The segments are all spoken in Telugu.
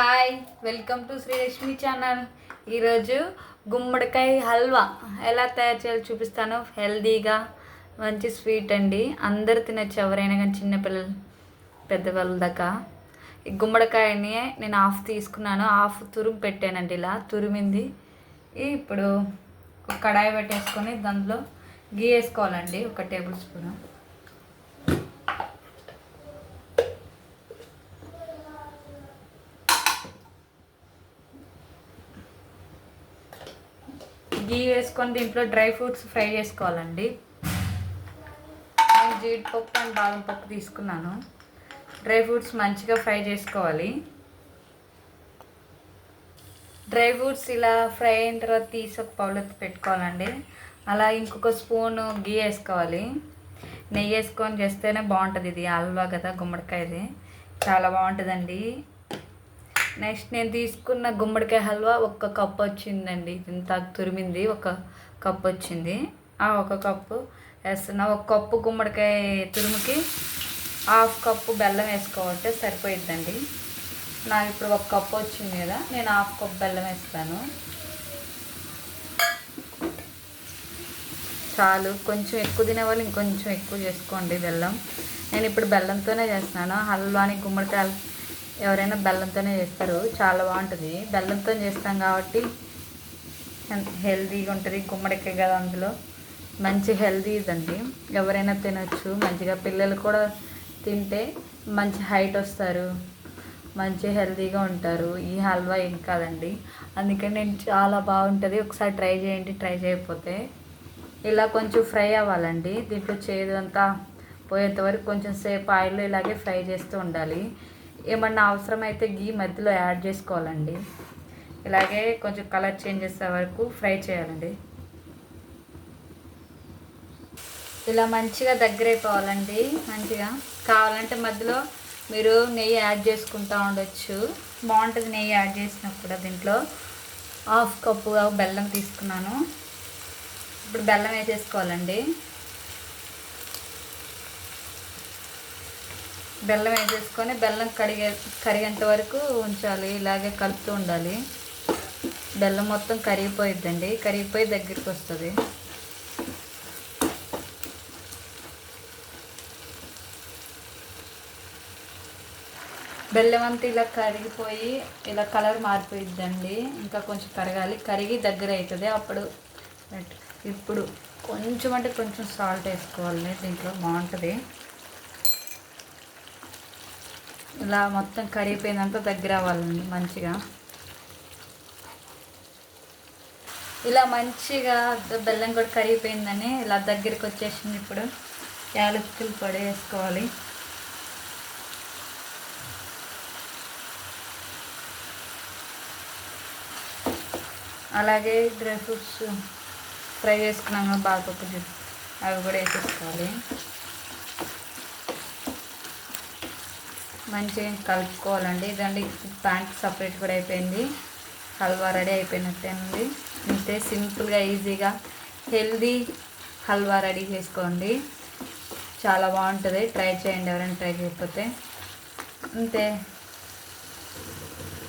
Hi welcome to Srilakshmi channel ఈరోజు గుమ్మడికాయ హల్వా. ఎలా తయారు చేయాలో చూపిస్తాను. హెల్దీగా మంచి స్వీట్ అండి. అందరు తినచ్చు ఎవరైనా కానీ చిన్నపిల్లలు పెద్దవాళ్ళ దాకా. ఈ గుమ్మడికాయని నేను హాఫ్ తీసుకున్నాను. హాఫ్ తురుము పెట్టానండి ఇలా. తురిమింది. ఇప్పుడు కడాయి పెట్టేసుకొని దాంట్లో గీ వేసుకోవాలండి. ఒక టేబుల్ స్పూన్. గీ వేసుకొని దీంట్లో డ్రై ఫ్రూట్స్ ఫ్రై చేసుకోవాలండి. నేను జీడిపప్పు అండ్ బాదం పప్పు తీసుకున్నాను. డ్రై ఫ్రూట్స్ మంచిగా ఫ్రై చేసుకోవాలి. డ్రై ఫ్రూట్స్ ఇలా ఫ్రై అయిన తర్వాత తీసి ఒక పౌడర్ పెట్టుకోవాలండి. అలా ఇంకొక స్పూన్ గీ వేసుకోవాలి. నెయ్యి వేసుకొని చేస్తేనే బాగుంటుంది ఇది. ఆల్వా కదా గుమ్మడికాయది. చాలా బాగుంటుందండి. నెక్స్ట్ నేను తీసుకున్న గుమ్మడికాయ హల్వా ఒక కప్పు వచ్చిందండి. ఇంత తురిమింది ఒక కప్పు వచ్చింది. ఆ ఒక కప్పు వేస్తున్నా. ఒక కప్పు గుమ్మడికాయ తురుముకి హాఫ్ కప్పు బెల్లం వేసుకోవాలంటే సరిపోయిద్దండి. నాకు ఇప్పుడు ఒక కప్పు వచ్చింది కదా నేను హాఫ్ కప్ బెల్లం వేస్తాను. చాలు కొంచెం ఎక్కువ తినే వాళ్ళు ఇంకొంచెం ఎక్కువ చేసుకోండి బెల్లం. నేను ఇప్పుడు బెల్లంతోనే చేస్తున్నాను. హల్వాని గుమ్మడికాయ ఎవరైనా బెల్లంతోనే చేస్తారు. చాలా బాగుంటుంది. బెల్లంతో చేస్తాం కాబట్టి హెల్తీగా ఉంటుంది. గుమ్మడికాయ కదా అందులో. మంచి హెల్తీ ఇదండి. ఎవరైనా తినొచ్చు. మంచిగా పిల్లలు కూడా తింటే మంచి హైట్ వస్తారు. మంచి హెల్తీగా ఉంటారు. ఈ హల్వా ఏం కాదండి. అందుకని నేను చాలా బాగుంటుంది. ఒకసారి ట్రై చేయండి. ట్రై చేయకపోతే ఇలా కొంచెం ఫ్రై అవ్వాలండి. దీంట్లో చేదు అంతా పోయేంత వరకు కొంచెం సేపు ఆయిల్లో ఇలాగే ఫ్రై చేస్తూ ఉండాలి. ఏమన్నా అవసరమైతే గీ మధ్యలో యాడ్ చేసుకోవాలండి. ఇలాగే కొంచెం కలర్ చేంజ్ చేసే వరకు ఫ్రై చేయాలండి. ఇలా మంచిగా దగ్గర అయిపోవాలండి మంచిగా. కావాలంటే మధ్యలో మీరు నెయ్యి యాడ్ చేసుకుంటూ ఉండొచ్చు. బాగుంటుంది నెయ్యి యాడ్ చేసినప్పుడు దీంట్లో. హాఫ్ కప్పు బెల్లం తీసుకున్నాను. ఇప్పుడు బెల్లం వేసేసుకోవాలండి. బెల్లం వేసేసుకొని బెల్లం కడిగే కరిగేంత వరకు ఉంచాలి. ఇలాగే కలుపుతూ ఉండాలి. బెల్లం మొత్తం కరిగిపోయిద్దండి. కరిగిపోయి దగ్గరికి వస్తుంది. బెల్లం అంతా ఇలా కరిగిపోయి ఇలా కలర్ మారిపోయిద్దండి. ఇంకా కొంచెం కరగాలి. కరిగి దగ్గర అవుతుంది అప్పుడు ఇప్పుడు కొంచెం అంటే కొంచెం సాల్ట్ వేసుకోవాలి. దీంట్లో బాగుంటుంది. ఇలా మొత్తం కరిగిపోయినంత దగ్గర అవ్వాలండి మంచిగా. ఇలా మంచిగా బెల్లం కూడా కరిగిపోయిందని ఇలా దగ్గరికి వచ్చేసింది ఇప్పుడు. యాలకులు పొడి వేసుకోవాలి. అలాగే డ్రై ఫ్రూట్స్ ఫ్రై చేసుకున్నాం బాగా అవి కూడా వేసేసుకోవాలి. మంచిగా కలుపుకోవాలండి. ఇదండి ప్యాంట్ సపరేట్ కూడా అయిపోయింది. హల్వా రెడీ అయిపోయినట్టేనండి అంతే సింపుల్గా ఈజీగా హెల్దీ హల్వా రెడీ చేసుకోండి. చాలా బాగుంటుంది. ట్రై చేయండి ఎవరైనా ట్రై చేయకపోతే. అంతే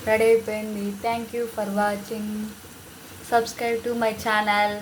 రెడీ అయిపోయింది. Thank you for watching subscribe to my channel